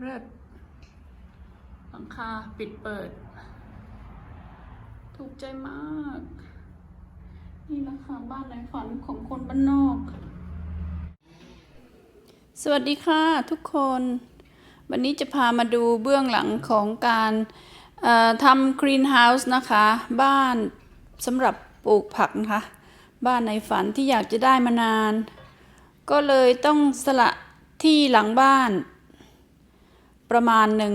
เลิศหลังคาปิดเปิด ถูกใจมาก นี่แหละคะบ้านในฝันของคนบ้านนอก สวัสดีค่ะทุกคน วันนี้จะพามาดูเบื้องหลังของการทำกรีนเฮาส์นะคะ บ้านสำหรับปลูกผักนะคะ บ้านในฝันที่อยากจะได้มานาน ก็เลยต้องสละที่หลังบ้าน ประมาณหนึ่ง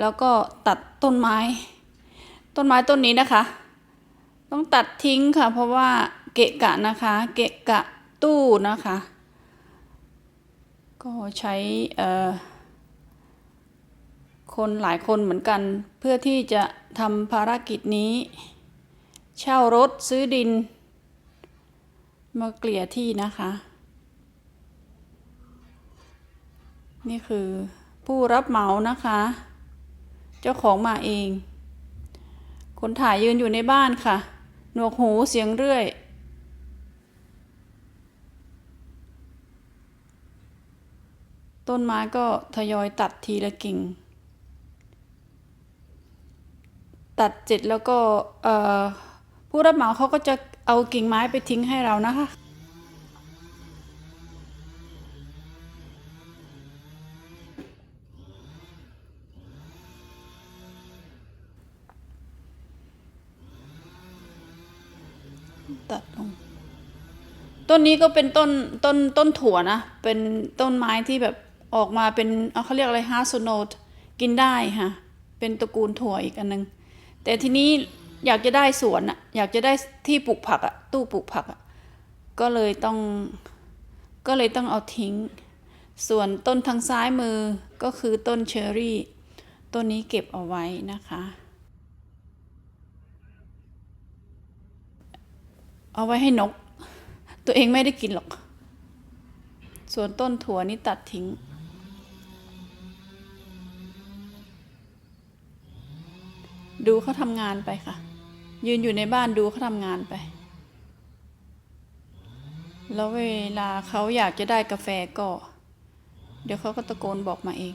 แล้วก็ตัดต้นไม้ ต้นไม้ต้นนี้นะคะ ต้องตัดทิ้งค่ะ เพราะว่าเกะกะนะคะ เกะกะตู้นะคะ ก็ใช้คนหลายคนเหมือนกัน เพื่อที่จะทำภารกิจนี้ เช่ารถซื้อดิน มาเกลี่ยที่นะคะ นี่คือ ผู้รับเหมานะคะ เจ้าของมาเอง คนถ่ายยืนอยู่ในบ้านค่ะ หนวกหูเสียงเรื่อยต้นไม้ก็ทยอยตัดทีละกิ่ง ตัดเสร็จแล้วก็ผู้รับเหมาเขาก็จะเอากิ่งไม้ไปทิ้งให้เรานะคะ ตัดลงต้นนี้ก็เป็นต้นต้นต้นถั่วนะ เป็นต้นไม้ที่แบบออกมาเป็นเขาเรียกอะไรฮาร์สโนดกินได้ค่ะ เป็นตระกูลถั่วอีกอันหนึง แต่ทีนี้อยากจะได้สวนอะอยากจะได้ที่ปลูกผักอะตู้ปลูกผักอะก็เลยต้องก็เลยต้องเอาทิ้ง ส่วนต้นทางซ้ายมือก็คือต้นเชอรี่ ต้นนี้เก็บเอาไว้นะคะ เอาไว้ให้นก ตัวเองไม่ได้กินหรอก ส่วนต้นถั่วนี่ตัดทิ้ง ดูเขาทำงานไปค่ะ ยืนอยู่ในบ้านดูเขาทำงานไป แล้วเวลาเขาอยากจะได้กาแฟก็ เดี๋ยวเขาก็ตะโกนบอกมาเอง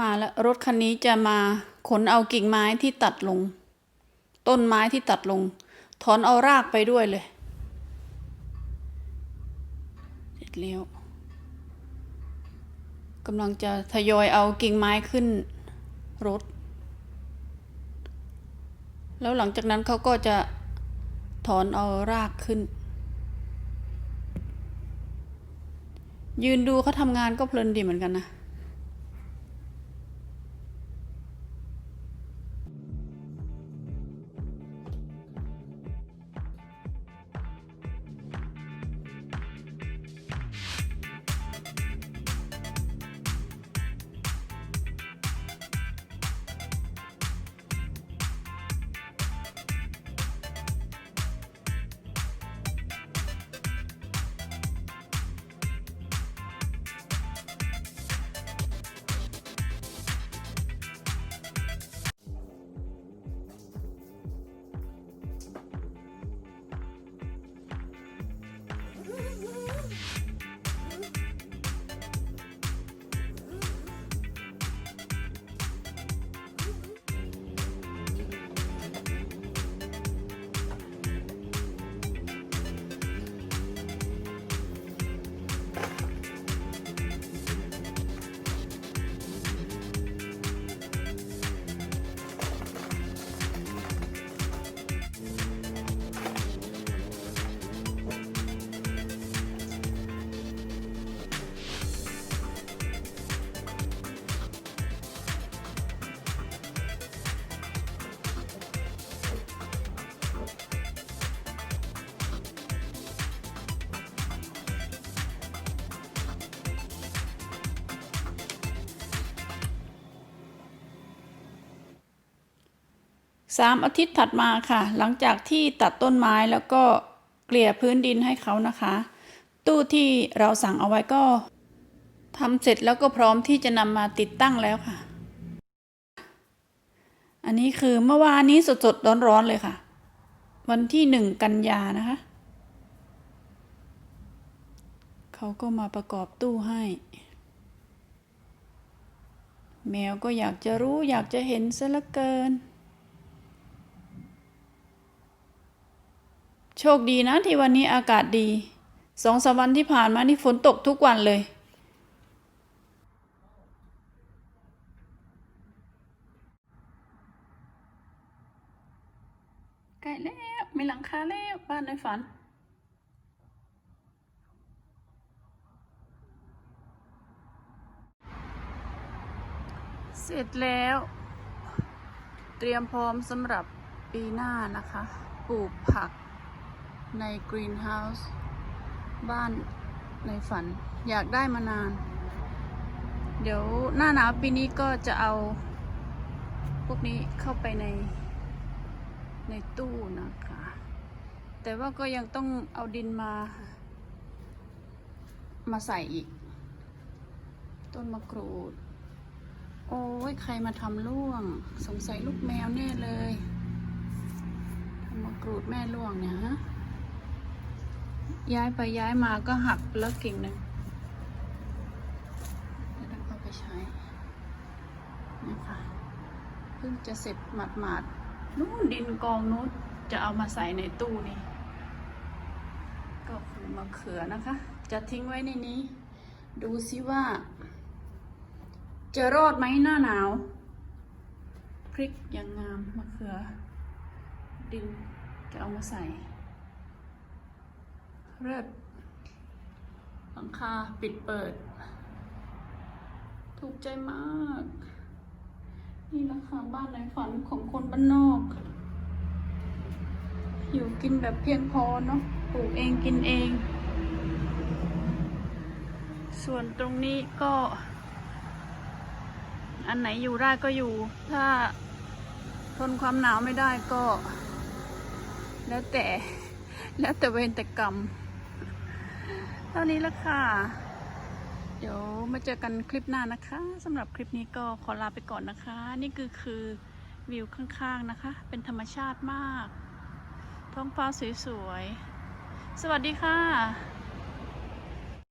มาแล้วรถคันนี้จะมา ขนเอากิ่งไม้ที่ตัดลง ต้นไม้ที่ตัดลง ถอนเอารากไปด้วยเลยเสร็จแล้วกำลังจะทยอยเอากิ่งไม้ขึ้นรถ แล้วหลังจากนั้นเขาก็จะถอนเอารากขึ้น ยืนดูเขาทำงานก็เพลินดีเหมือนกันนะ สามอาทิตย์ถัดมาค่ะ หลังจากที่ตัดต้นไม้แล้วก็เกลี่ยพื้นดินให้เขานะคะ ตู้ที่เราสั่งเอาไว้ก็ทำเสร็จแล้วก็พร้อมที่จะนำมาติดตั้งแล้วค่ะ อันนี้คือเมื่อวานนี้สดๆร้อนๆเลยค่ะ วันที่หนึ่งกันยานะคะ เขาก็มาประกอบตู้ให้ แมวก็อยากจะรู้อยากจะเห็นซะลือเกิน โชคดีนะที่วันนี้อากาศดี สองสามวันที่ผ่านมานี่ฝนตกทุกวันเลย ใกล้แล้ว มีหลังคาแล้ว บ้านในฝันเสร็จแล้ว เตรียมพร้อมสำหรับปีหน้านะคะ ปลูกผัก ในกรีนเฮาส์บ้านในฝันอยากได้มานาน เดี๋ยวหน้าหนาวปีนี้ก็จะเอา พวกนี้เข้าไปในในตู้นะคะ แต่ว่าก็ยังต้องเอาดินมา มาใส่อีก ต้นมะกรูด โอ้ยใครมาทำล่วง สงสัยลูกแมวแน่เลย ทำมะกรูดแม่ล่วงเนี่ยฮะ ย้ายไปย้ายมาก็หักแล้วกิ่งหนึ่งแล้วต้องเอาไปใช้นะคะเพิ่งจะเสร็จหมาดๆนู่นดินกองนู้นจะเอามาใส่ในตู้นี่ ก็คือมะเขือนะคะ จะทิ้งไว้ในนี้ ดูซิว่า จะรอดไหมหน้าหนาว พริกย่างงามมะเขือ ดินจะเอามาใส่ เลิศหลังคาปิดเปิด ถูกใจมาก นี่ราคาบ้านในฝันของคนบ้านนอก อยู่กินแบบเพียงพอเนาะปลูกเองกินเอง ส่วนตรงนี้ก็ อันไหนอยู่ได้ก็อยู่ ถ้าทนความหนาวไม่ได้ก็ แล้วแต่ แล้วแต่เวรแต่กรรม เท่านี้ละค่ะ เดี๋ยวมาเจอกันคลิปหน้านะคะสำหรับคลิปนี้ก็ขอลาไปก่อนนะคะ นี่คือคือวิวข้างๆนะคะ เป็นธรรมชาติมาก ท้องฟ้าสวยๆสวัสดีค่ะ